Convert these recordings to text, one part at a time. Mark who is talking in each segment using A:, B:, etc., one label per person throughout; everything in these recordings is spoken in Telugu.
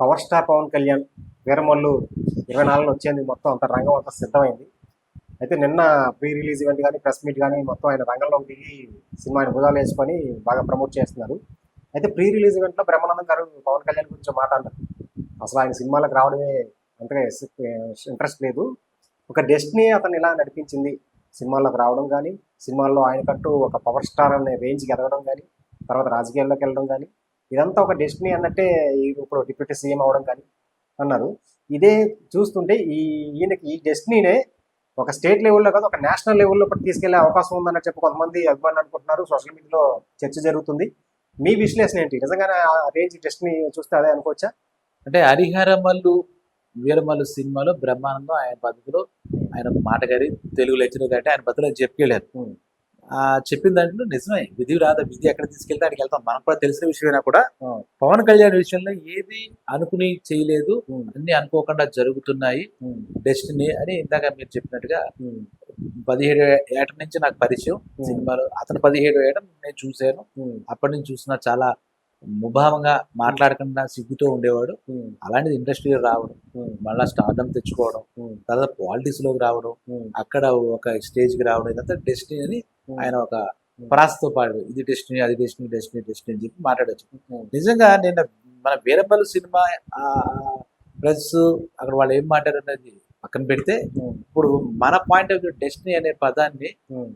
A: పవర్ స్టార్ పవన్ కళ్యాణ్ వీరమల్లు ఇరవై నాలుగున వచ్చేది మొత్తం అంత రంగం అంతా సిద్ధమైంది. అయితే నిన్న ప్రీ రిలీజ్ ఈవెంట్ కానీ ప్రెస్ మీట్ కానీ మొత్తం ఆయన రంగంలోకి దిగి సినిమాని భుజాలు వేసుకొని బాగా ప్రమోట్ చేస్తున్నారు. అయితే ప్రీ రిలీజ్ ఈవెంట్లో బ్రహ్మానందం గారు పవన్ కళ్యాణ్ గురించి మాట్లాడారు అసలు ఆయన సినిమాలకు రావడమే అంతగా ఇంట్రెస్ట్ లేదు. ఒక డెస్టినీ అతను ఇలా నడిపించింది. సినిమాల్లోకి రావడం కానీ సినిమాల్లో ఆయనకంటూ ఒక పవర్ స్టార్ అనే రేంజ్కి ఎదగడం కానీ తర్వాత రాజకీయాల్లోకి వెళ్ళడం కానీ ఇదంతా ఒక డెస్టినీ అన్నట్టే ఇప్పుడు డిప్యూటీ సీఎం అవడం కానీ అన్నారు. ఇదే చూస్తుంటే ఈ ఈయనకి ఈ డెస్టినీనే ఒక స్టేట్ లెవెల్లో కాదు ఒక నేషనల్ లెవెల్లో కూడా తీసుకెళ్ళే అవకాశం ఉందన్నట్టు చెప్పి కొంతమంది అభిమానులు అనుకుంటున్నారు. సోషల్ మీడియాలో చర్చ జరుగుతుంది. మీ విశ్లేషణ ఏంటి? నిజంగానే ఆ రేంజ్ డెస్టినీ చూస్తే అదే అనుకోవచ్చా?
B: అంటే హరిహరమల్లు వీరమల్లు సినిమాలో బ్రహ్మానందం ఆయన పద్ధతిలో ఆయన మాటగారి తెలుగు లెక్చరర్ అంటే ఆయన
A: Hmm.
B: ఆ చెప్పిన దాంట్లో నిజమే. విధి రాద విధి ఎక్కడ తీసుకెళ్తే అక్కడికి వెళ్తాం. మనకు కూడా తెలిసిన విషయమైనా కూడా. పవన్ కళ్యాణ్ విషయంలో ఏది అనుకుని చేయలేదు. అన్ని అనుకోకుండా జరుగుతున్నాయి. డెస్టినీ అని ఇందాక మీరు చెప్పినట్టుగా పదిహేడు ఏట నుంచి నాకు పరిచయం. సినిమాలో. అతను పదిహేడు ఏట నేను చూశాను. అప్పటి నుంచి చూసిన చాలా ముభావంగా మాట్లాడకుండా సిగ్గుతో ఉండేవాడు. అలాంటిది ఇండస్ట్రీలో రావడం మళ్ళా స్టార్డమ్ తెచ్చుకోవడం తర్వాత పాలిటిక్స్లోకి రావడం అక్కడ ఒక స్టేజ్కి రావడం ఇదంతా డెస్టినీ అని ఆయన ఒక ప్రాసతో పాడు. ఇది డెస్టినీ అది డెస్టినీ డెస్టినీ డెస్టినీ అని చెప్పి మాట్లాడచ్చు. నిజంగా నేను మన వీరపల్లి సినిమా ప్లస్ అక్కడ వాళ్ళు ఏం మాట్లాడారనేది పక్కన పెడితే ఇప్పుడు మన పాయింట్ ఆఫ్ వ్యూ డెస్టినీ అనే పదాన్ని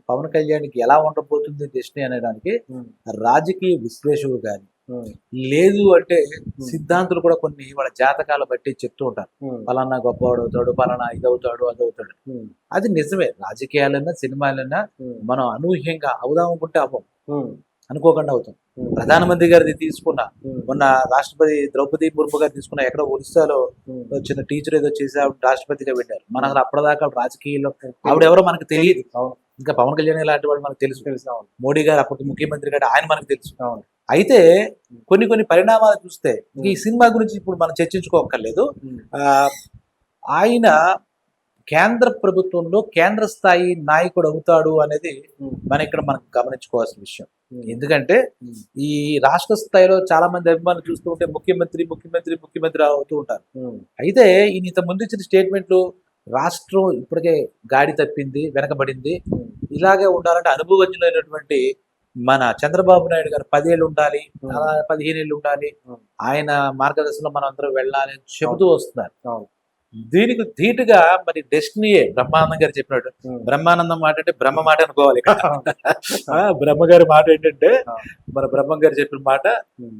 B: పవన్ కళ్యాణ్కి ఎలా ఉండబోతుంది డెస్టినీ అనేదానికి రాజకీయ విశ్లేషకులు కానీ లేదు అంటే సిద్ధాంతులు కూడా కొన్ని వాళ్ళ జాతకాలు బట్టి చెప్తూ ఉంటారు. పలానా గొప్పవాడు అవుతాడు పలానా ఇది అవుతాడు అది అవుతాడు అది నిజమే. రాజకీయాలన్నా సినిమాలన్నా మనం అనూహ్యంగా అవుదాం అనుకుంటే అవ్వం. అనుకోకుండా అవుతాం. ప్రధానమంత్రి గారిది తీసుకున్న మొన్న రాష్ట్రపతి ద్రౌపది ముర్ము గారు తీసుకున్న ఎక్కడో ఒరిస్సాలో వచ్చిన టీచర్ ఏదో చేసి ఆవిడ రాష్ట్రపతిగా వెళ్ళారు మన అసలు అప్పటిదాకా రాజకీయాల్లో ఆవిడ ఎవరో మనకు తెలియదు. ఇంకా పవన్ కళ్యాణ్ లాంటి వాళ్ళు మనకు తెలుసు. మోడీ గారు అప్పటి ముఖ్యమంత్రి గారు ఆయన మనకు తెలుసు. అయితే కొన్ని కొన్ని పరిణామాలు చూస్తే ఈ సినిమా గురించి ఇప్పుడు మనం చర్చించుకోక్కర్లేదు. ఆయన కేంద్ర ప్రభుత్వంలో కేంద్ర స్థాయి నాయకుడు అవుతాడు అనేది మన ఇక్కడ మనం గమనించుకోవాల్సిన విషయం. ఎందుకంటే ఈ రాష్ట్ర స్థాయిలో చాలా మంది అభిమానులు చూస్తూ ఉంటే ముఖ్యమంత్రి ముఖ్యమంత్రి ముఖ్యమంత్రి అవుతూ ఉంటారు. అయితే ఈయన ఇంత ముందు ఇచ్చిన స్టేట్మెంట్లు రాష్ట్రం ఇప్పటికే గాడి తప్పింది వెనకబడింది. ఇలాగే ఉండాలంటే అనుభవజ్ఞులైనటువంటి మన చంద్రబాబు నాయుడు గారు పదేళ్ళు ఉండాలి పదిహేను ఏళ్ళు ఉండాలి. ఆయన మార్గదర్శనంలో మనం అందరం వెళ్ళాలి అని చెబుతూ వస్తున్నారు. దీనికి ధీటుగా మరి డెస్టినీయే బ్రహ్మానందం గారు చెప్పినట్టు బ్రహ్మానందం మాట అంటే బ్రహ్మ మాట అనుకోవాలి. బ్రహ్మ గారి మాట ఏంటంటే. మన బ్రహ్మ గారు చెప్పిన మాట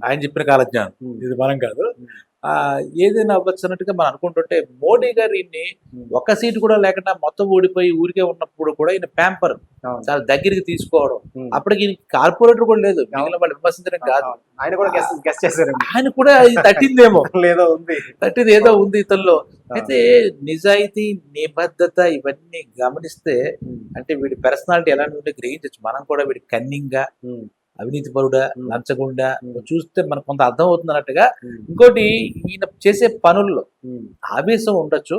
B: ఆయన చెప్పిన కాలజ్ఞానం. ఇది మనం కాదు. ఏదైనా అవ్వచ్చు అన్నట్టుగా మనం అనుకుంటుంటే మోడీ గారు ఈయన్ని ఒక్క సీటు కూడా లేకుండా మొత్తం ఊడిపోయి ఊరికే ఉన్నప్పుడు కూడా ఈయన ప్యాంపర్ చాలా దగ్గరికి తీసుకోవడం. అప్పటికి ఈయనకి కార్పొరేటర్ కూడా లేదు. మిగిలిన వాళ్ళు విమర్శించడం కాదు.
A: ఆయన కూడా గెస్ గెస్ చేశారు
B: ఆయన కూడా తట్టిందేమో.
A: లేదో ఉంది.
B: తట్టింది ఏదో ఉంది ఇతనిలో అయితే నిజాయితీ నిబద్ధత ఇవన్నీ గమనిస్తే అంటే వీడి పర్సనాలిటీ ఎలాంటి ఉంటే గ్రహించవచ్చు మనం కూడా వీడి కన్నింగ్గా అవినీతి పరుడా. లంచగుండా చూస్తే మనకు కొంత అర్థం అవుతుంది అన్నట్టుగా ఇంకోటి ఈయన చేసే పనుల్లో ఆవేశం ఉండొచ్చు.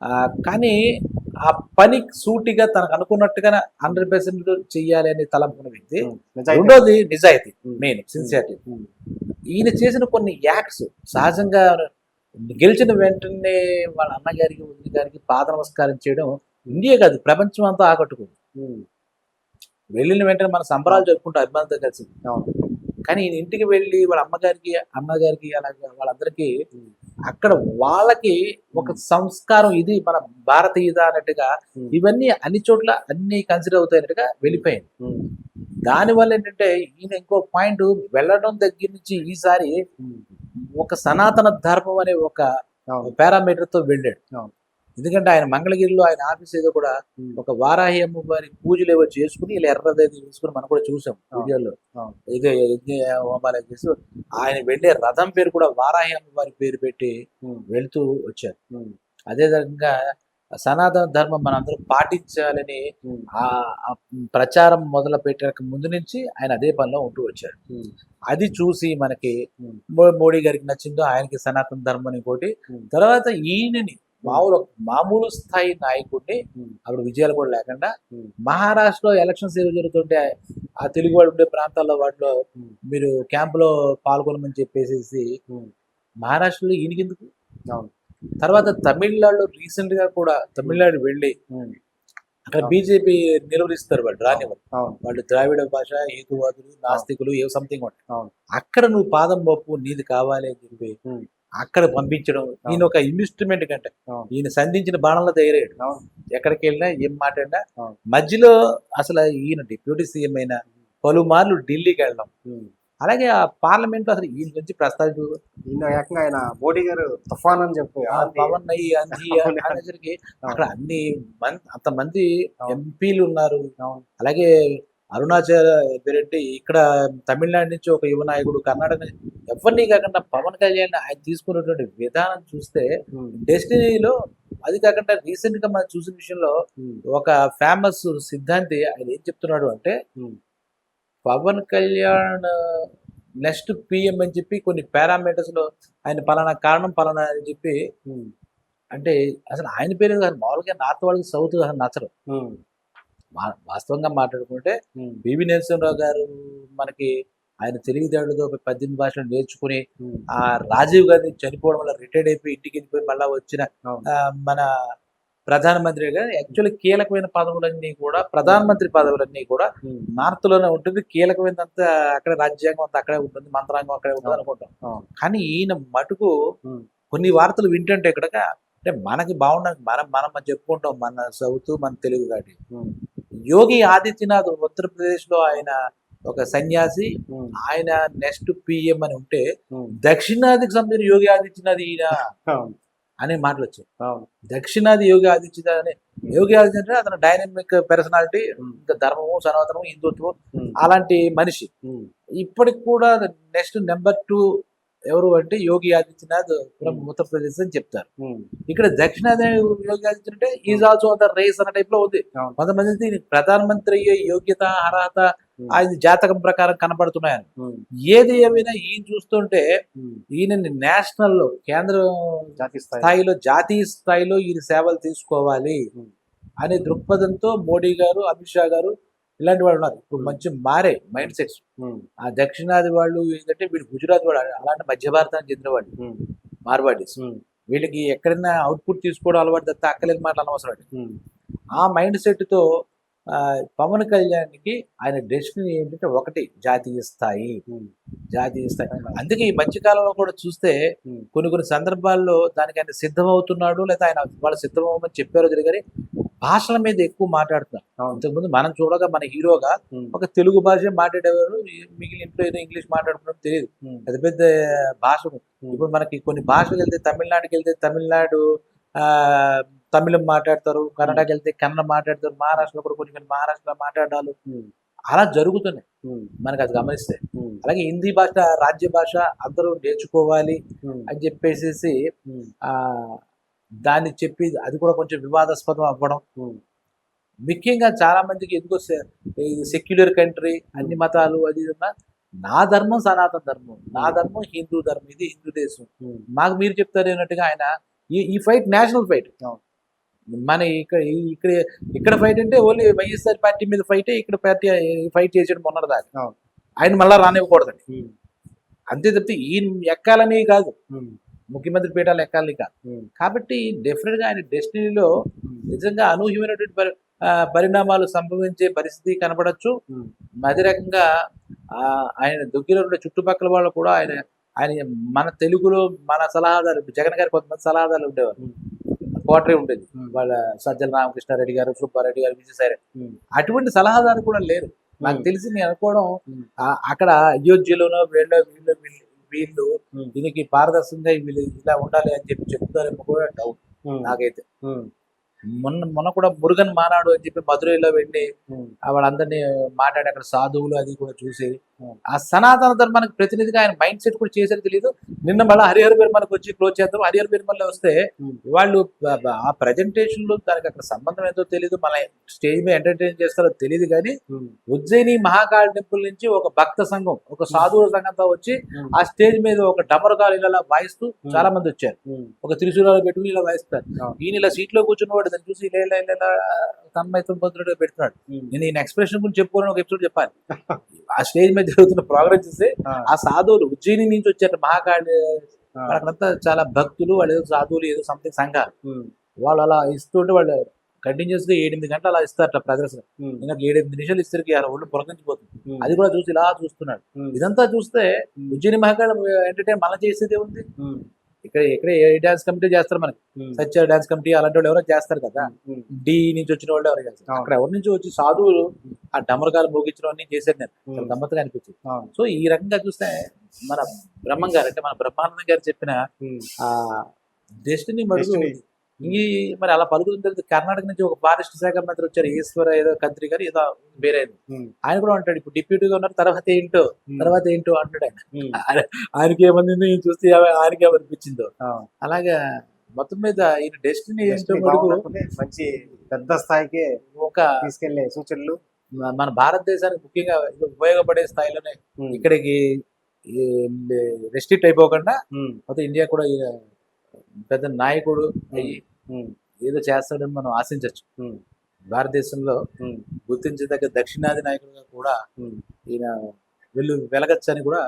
B: ఆ, కానీ ఆ పని సూటిగా తనకు అనుకున్నట్టుగా హండ్రెడ్ పర్సెంట్ చెయ్యాలి అని తలంపున వ్యక్తి రెండోది నిజాయితీ మెయిన్ సిన్సియారిటీ ఈయన చేసిన కొన్ని యాక్ట్స్ సహజంగా గెలిచిన వెంటనే వాళ్ళ అన్నగారికి వదిన గారికి పాద నమస్కారం చేయడం ఇండియా కాదు ప్రపంచం అంతా ఆకట్టుకుంది. వెళ్ళిన వెంటనే మన సంబరాలు జరుపుకుంటాం అభిమానులతో కలిసి కానీ ఈయన ఇంటికి వెళ్ళి వాళ్ళ అమ్మగారికి అన్నగారికి అలాగే వాళ్ళందరికీ అక్కడ వాళ్ళకి ఒక సంస్కారం ఇది మన భారతీయత అన్నట్టుగా ఇవన్నీ అన్ని చోట్ల అన్ని కన్సిడర్ అవుతాయన్నట్టుగా వెళ్ళిపోయింది దానివల్ల ఏంటంటే ఈయన ఇంకో పాయింట్ వెళ్ళడం దగ్గర నుంచి ఈసారి ఒక సనాతన ధర్మం అనే ఒక పారామీటర్తో వెళ్ళాడు. ఎందుకంటే ఆయన మంగళగిరిలో ఆయన ఆఫీస్ ఏదో కూడా ఒక వారాహి అమ్మవారి పూజలు ఏవో చేసుకుని ఇలా ఎర్రది తీసుకుని మనం కూడా చూసాం. వీడియోలో. ఇదే యజ్ఞ హోమాలు చేసి ఆయన వెళ్ళే రథం పేరు కూడా వారాహి అమ్మవారి పేరు పెట్టి వెళ్తూ వచ్చారు. అదే విధంగా సనాతన ధర్మం మనందరం పాటించాలని ఆ ప్రచారం మొదలు పెట్టక ముందు నుంచి ఆయన అదే పనిలో ఉంటూ వచ్చారు. అది చూసి మనకి మోడీ గారికి నచ్చిందో ఆయనకి సనాతన ధర్మం అని ఇంకోటి తర్వాత ఈయనని మామూలు మామూలు స్థాయి నాయకుడిని అప్పుడు విజయాలు కూడా లేకుండా మహారాష్ట్రలో ఎలక్షన్స్ ఏవి జరుగుతుంటే ఆ తెలుగు వాళ్ళు ఉండే ప్రాంతాల్లో వాటిలో మీరు క్యాంపులో పాల్గొనమని చెప్పేసి మహారాష్ట్రలో ఈయనకెందుకు. తర్వాత తమిళనాడులో రీసెంట్గా కూడా తమిళనాడు వెళ్ళి అక్కడ. బీజేపీ నిలువరిస్తారు వాళ్ళు రానివ్వరు. వాళ్ళు ద్రావిడ భాష హేతువాదులు నాస్తికులు ఏ సంథింగ్ ఉంటాయి. అక్కడ నువ్వు పాదం పప్పు నీది కావాలి అని చెప్పి. అక్కడ పంపించడం ఈయన ఒక ఇన్వెస్ట్మెంట్ కంటే. ఈయన సంధించిన బాణంలో తయారయ్యాడు ఎక్కడికి వెళ్ళినా ఏం మాట్లాడినా. మధ్యలో అసలు ఈయన డిప్యూటీ సీఎం అయినా పలుమార్లు ఢిల్లీకి వెళ్ళడం. అలాగే ఆ పార్లమెంట్ అసలు ఈయన గురించి ప్రస్తావించు
A: ఆయన మోడీ గారు తుఫాన్ అని చెప్పి
B: ఆ
A: ఆంధ్ర-
B: పవన్ అయ్యి అంది
A: అవును.
B: అనేసరికి అక్కడ అన్ని మంది అంతమంది. ఎంపీలు ఉన్నారు అలాగే అరుణాచల్ రెడ్డి ఇక్కడ తమిళనాడు నుంచి ఒక యువ నాయకుడు కర్ణాటక ఎవరిని కాకుండా పవన్ కళ్యాణ్ ఆయన తీసుకున్నటువంటి విధానం చూస్తే డెస్టినీలో అది కాకుండా రీసెంట్గా మనం చూసిన విషయంలో ఒక ఫేమస్ సిద్ధాంతి ఆయన ఏం చెప్తున్నాడు అంటే పవన్ కళ్యాణ్ నెక్స్ట్ పిఎం అని చెప్పి కొన్ని పారామీటర్స్లో ఆయన పలానా కారణం పలానా అని చెప్పి అంటే అసలు ఆయన పేరు కాదు మామూలుగా నార్త్ వాళ్ళకి సౌత్ అసలు నచ్చరు. వాస్తవంగా మాట్లాడుకుంటే బివి నరసింహరావు గారు మనకి ఆయన తెలివితేటలతో పద్దెనిమిది భాషలు నేర్చుకుని ఆ రాజీవ్ గాంధీ చనిపోవడం వల్ల రిటైర్డ్ అయిపోయి ఇంటికి వెళ్ళిపోయి మళ్ళీ వచ్చిన మన ప్రధానమంత్రి గారు యాక్చువల్లీ కీలకమైన పదవులన్నీ కూడా ప్రధానమంత్రి పదవులన్నీ కూడా నార్త్లోనే ఉంటుంది. కీలకమైనంత అక్కడ రాజ్యాంగం అంతా అక్కడే ఉంటుంది. మంత్రాంగం అక్కడే ఉంటుంది. అనుకుంటాం. కానీ ఈయన మటుకు కొన్ని వార్తలు వింటుంటే ఇక్కడ అంటే మనకి బాగుండదు. మనం మనం చెప్పుకుంటాం మన సౌత్ మన తెలుగు
A: ఉమ్,
B: యోగి ఆదిత్యనాథ్ ఉత్తరప్రదేశ్లో ఆయన ఒక సన్యాసి. ఆయన నెక్స్ట్ పిఎం అని ఉంటే దక్షిణాదికి సంబంధించిన యోగి ఆదిత్యనాథ్ ఈయన అనే మాటలు వచ్చాయి దక్షిణాది యోగి ఆదిత్యనాథ్ అనే యోగి ఆదిత్యనాథ్ అతను డైనమిక్ పర్సనాలిటీ ఇంకా ధర్మము సనాతనము హిందుత్వం అలాంటి మనిషి. ఇప్పటికి కూడా నెక్స్ట్ నెంబర్ టూ ఎవరు అంటే యోగి ఆదిత్యనాథ్ ఫ్రమ్ ఉత్తరప్రదేశ్ అని చెప్తారు. ఇక్కడ దక్షిణాది యోగి ఆదిత్యనాథ్ అంటే ఈజ్ ఆల్సో ద రేస్ అన్న టైప్లో ఉంది. కొంతమంది ప్రధానమంత్రి అయ్యే యోగ్యత అర్హత ఆయన జాతకం ప్రకారం కనబడుతున్నాయని.
A: ఉమ్,
B: ఏది ఏమైనా ఈయన చూస్తుంటే
A: ఉమ్,
B: ఈయనని నేషనల్లో కేంద్ర స్థాయిలో జాతీయ స్థాయిలో ఈయన సేవలు తీసుకోవాలి. అనే దృక్పథంతో మోడీ గారు అమిత్ షా గారు ఇలాంటి వాళ్ళు ఉన్నారు. ఇప్పుడు. మంచి మారే మైండ్ సెట్స్. ఆ దక్షిణాది వాళ్ళు ఏంటంటే వీళ్ళు గుజరాత్ వాళ్ళు అలాంటి మధ్య భారతానికి చెందిన వాళ్ళు. మార్వాడీస్. వీళ్ళకి ఎక్కడైనా అవుట్పుట్ తీసుకోవడం అలవాటు తప్ప అక్కలేని మాటలు అనవసరం ఆ మైండ్ సెట్తో పవన్ కళ్యాణ్కి ఆయన డెస్టినీ ఏంటంటే ఒకటి జాతీయ స్థాయి. జాతీయ స్థాయి. అందుకే ఈ మధ్యకాలంలో కూడా చూస్తే కొన్ని కొన్ని సందర్భాల్లో దానికి ఆయన సిద్ధమవుతున్నాడు లేదా ఆయన వాళ్ళు సిద్ధమవ్వమని చెప్పారో కానీ భాషల మీద ఎక్కువ మాట్లాడుతున్నారు. ఇంతకుముందు మనం చూడగా మన హీరోగా ఒక తెలుగు భాష మాట్లాడేవారు ఇంట్లో ఏదో ఇంగ్లీష్ మాట్లాడుకోవడం తెలియదు. పెద్ద పెద్ద భాష ఇప్పుడు మనకి కొన్ని భాషలు వెళ్తే తమిళనాడుకి వెళ్తే తమిళనాడు ఆ తమిళం మాట్లాడతారు కన్నడకి వెళ్తే కన్నడ మాట్లాడతారు మహారాష్ట్రలో కూడా కొన్ని కొన్ని మహారాష్ట్ర మాట్లాడాలు. అలా జరుగుతున్నాయి. మనకి అది గమనిస్తే. అలాగే హిందీ భాష రాజ్య భాష అందరూ నేర్చుకోవాలి అని చెప్పేసి
A: ఉమ్,
B: ఆ దాన్ని చెప్పి అది కూడా కొంచెం వివాదాస్పదం అవ్వడం. ముఖ్యంగా చాలా మందికి ఎందుకో సెక్యులర్ కంట్రీ అన్ని మతాలు అది ఉన్నా నా ధర్మం సనాతన ధర్మం నా ధర్మం హిందూ ధర్మం ఇది హిందూ దేశం. మాకు మీరు చెప్తారు అన్నట్టుగా ఆయన ఈ ఈ ఫైట్ నేషనల్ ఫైట్. మన ఇక్కడ ఇక్కడ ఇక్కడ ఫైట్ అంటే ఓన్లీ వైఎస్ఆర్ పార్టీ మీద ఫైటే ఇక్కడ పార్టీ ఫైట్ చేసాడు మొన్నటిదాకా.
A: అవును.
B: ఆయన మళ్ళా రానివ్వకూడదండి. అంతే తప్పితే ఈయన ఎక్కాలని కాదు. ముఖ్యమంత్రి పీఠాలు కాదు
A: ఉమ్,
B: కాబట్టి డెఫినెట్గా ఆయన డెస్టినీలో నిజంగా అనూహ్యమైనటువంటి పరిణామాలు సంభవించే పరిస్థితి కనబడచ్చు.
A: ఉమ్,
B: అదే రకంగా ఆయన దగ్గర ఉండే చుట్టుపక్కల వాళ్ళు కూడా ఆయన ఆయన మన తెలుగులో మన సలహాదారు జగన్ గారు కొంతమంది సలహాదారులు ఉండేవారు. కోటరీ ఉండేది. వాళ్ళ సజ్జల రామకృష్ణారెడ్డి గారు సుబ్బారెడ్డి గారు విజయసాయి అటువంటి సలహాదారు కూడా లేరు. నాకు తెలిసి నేను అనుకోవడం అక్కడ అయోధ్యలోనో వీళ్ళు వీళ్ళు వీళ్ళు వీళ్ళు దీనికి పారదర్శకంగా వీళ్ళు ఇలా ఉండాలి అని చెప్పి చెప్తారేమో కూడా డౌట్ నాకైతే. మొన్న మొన్న కూడా మురుగన్ మానాడు అని చెప్పి మధురైలో వెళ్ళి వాళ్ళందరినీ మాట్లాడి అక్కడ సాధువులు అది కూడా చూసి. ఆ సనాతన ధర్మానికి ప్రతినిధిగా ఆయన మైండ్ సెట్ కూడా చేశారు తెలియదు నిన్న మళ్ళీ హరిహర పెరుమలకు వచ్చి క్లోజ్ చేద్దాం. హరిహర పెరుమల్లో వస్తే. వాళ్ళు ఆ presentation లో దానికి అక్కడ సంబంధం ఏంటో తెలియదు మన స్టేజ్ మీద ఎంటర్టైన్ చేస్తారో తెలియదు కానీ ఉజ్జయిని మహాకాళి టెంపుల్ నుంచి ఒక భక్త సంఘం ఒక సాధువుల సంఘంతో వచ్చి ఆ స్టేజ్ మీద ఒక డమరుగాలు ఇలా వాయిస్తూ చాలా మంది వచ్చారు. ఒక త్రిశూలాలు పెట్టుకుని ఇలా వాయిస్తారు. ఈయన ఇలా సీట్లో కూర్చున్నవాడు దాన్ని చూసి ఇలా ఇలా ఇలా తన్మయత్వం పొందుతున్నట్టుగా పెడుతున్నాడు. నేను ఈయన ఎక్స్ప్రెషన్ గురించి చెప్పుకోవాలని ఒక ఎపిసోడ్ చెప్పాలి. ఆ స్టేజ్ మీద జరుగుతున్న ప్రోగ్రామ్ చూస్తే
A: ఆ,
B: సాధువులు ఉజ్జయిని నుంచి వచ్చారు మహాకాళి అక్కడంతా చాలా భక్తులు వాళ్ళు ఏదో సాధువులు ఏదో సంథింగ్ సంఘాలు వాళ్ళు అలా ఇస్తుంటే వాళ్ళు కంటిన్యూస్గా ఎనిమిది గంటలు అలా ఇస్తారట ప్రదర్శన ఇంకా ఏడెనిమిది నిమిషాలు ఇస్తారు ఆ ఒళ్ళు పులకించిపోతుంది
A: ఉమ్,
B: అది కూడా చూసి ఇలా చూస్తున్నాడు. ఇదంతా చూస్తే ఉజ్జయిని మహాకాళ ఎంటర్టైన్ మళ్ళీ చేసేది ఉంది. ఇక్కడ ఇక్కడ ఏ డాన్స్ కమిటీ చేస్తారు మనకి? సత్య డాన్స్ కమిటీ అలాంటి వాళ్ళు ఎవరో చేస్తారు కదా. డి నుంచి వచ్చిన వాళ్ళు ఎవరు చేస్తారు. అక్కడ ఎవరి నుంచి వచ్చి సాధువులు ఆ డమరకాలు మోగించడం అన్ని చేశారు నేను. గమ్మత్తుగా అనిపించింది. సో ఈ రకంగా చూస్తే మన బ్రహ్మం గారు అంటే మన బ్రహ్మానందం గారు చెప్పిన ఆ డెస్టినీ మడుగు. ఈ మరి అలా పలుకుతుంది తెలియదు కర్ణాటక నుంచి ఒక ఫారెస్ట్ శాఖ మంత్రి వచ్చారు ఈశ్వర ఏదో కంత్రి గారు ఏదో వేరే ఆయన కూడా అంటాడు ఇప్పుడు డిప్యూటీగా ఉన్నారు తర్వాత ఏంటో తర్వాత ఏంటో అంటాడు ఆయన. ఆయనకి ఏమంది చూస్తే ఆయనకి ఏమనిపించిందో. అలాగా మొత్తం మీద ఈయన డెస్టినీ ఏంటో
A: మంచి పెద్ద స్థాయికి
B: ఒక
A: తీసుకెళ్ళే సూచనలు.
B: మన భారతదేశానికి ముఖ్యంగా ఉపయోగపడే స్థాయిలోనే ఇక్కడికి రెస్ట్రిక్ట్ అయిపోకుండా మొత్తం ఇండియా కూడా పెద్ద నాయకుడు అయ్యి ఏదో చేస్తాడని మనం ఆశించవచ్చు భారతదేశంలో గుర్తించదగ్గ దక్షిణాది నాయకుడిగా కూడా ఈయన వెళ్ళు వెలగచ్చని కూడా.